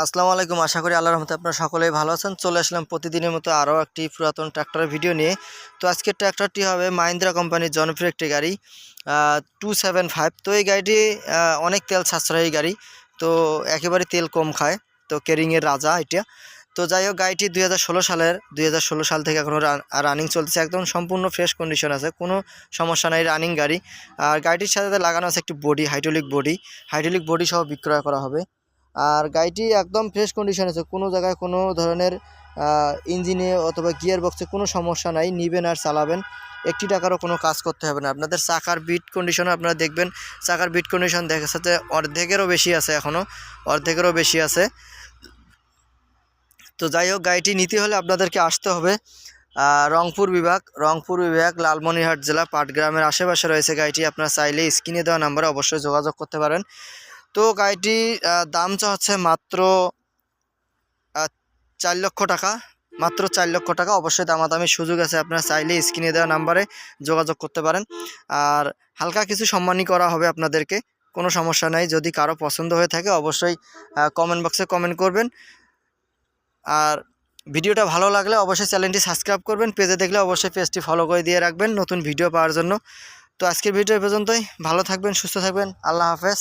আসসালামু আলাইকুম। আশা করি আল্লাহর রহমতে আপনারা সকলেই ভালো আছেন। চলে আসলাম প্রতিদিনের মতো আরও একটি পুরাতন ট্র্যাক্টরের ভিডিও নিয়ে। তো আজকের ট্র্যাক্টরটি হবে মাহিন্দ্রা কোম্পানির জনপ্রিয় একটি গাড়ি টু সেভেন ফাইভ তো এই গাড়িটি অনেক তেল সাশ্রয়ী গাড়ি, তো একেবারে তেল কম খায়, তো কেরিংয়ের রাজা এটা। তো যাই হোক, গাড়িটি দুই হাজার ষোলো সালের, দুই হাজার ষোলো সাল থেকে এখনও রানিং চলতেছে। একদম সম্পূর্ণ ফ্রেশ কন্ডিশন আছে, কোনো সমস্যা নাই রানিং গাড়ি। আর গাড়িটির সাথে লাগানো আছে একটি body hydraulic body hydraulic body সহ বিক্রয় করা হবে। আর গাড়িটি একদম ফ্রেশ কন্ডিশন আছে। কোনো জায়গায় কোনো ধরনের ইঞ্জিনে অথবা গিয়ার বক্সে কোনো সমস্যা নাই, নিবেন আর চালাবেন। একটি টাকারও কোনো কাজ করতে হবে না। আপনাদের চাকার বিট কন্ডিশন আপনারা দেখবেন। চাকার বিট কন্ডিশন দেখা যাচ্ছে অর্ধেকেরও বেশি আছে এখনও অর্ধেকেরও বেশি আছে। তো যাই হোক, গাড়িটি নিতে হলে আপনাদেরকে আসতে হবে। রংপুর বিভাগ রংপুর বিভাগ, লালমনিরহাট জেলা, পাটগ্রামের আশেপাশে রয়েছে গাড়িটি। আপনারা চাইলে স্ক্রিনে দেওয়া নাম্বারে অবশ্যই যোগাযোগ করতে পারেন। তো গাড়িটি আহ, দাম চা হচ্ছে মাত্র চার লক্ষ টাকা। মাত্র চার লক্ষ টাকা। অবশ্যই দামাদামি সুযোগ আছে। আপনারা চাইলে স্ক্রিনে দেওয়া নাম্বারে যোগাযোগ করতে পারেন। আর হালকা কিছু সম্মানই করা হবে আপনাদেরকে। কোনো সমস্যা নাই। যদি কারও পছন্দ হয়ে থাকে অবশ্যই কমেন্ট বক্সে কমেন্ট করবেন। আর ভিডিওটা ভালো লাগলে অবশ্যই চ্যানেলটি সাবস্ক্রাইব করবেন। পেজে দেখলে অবশ্যই পেজটি ফলো করে দিয়ে রাখবেন নতুন ভিডিও পাওয়ার জন্য। তো আজকের ভিডিও পর্যন্তই। ভালো থাকবেন সুস্থ থাকবেন। আল্লাহ হাফেজ।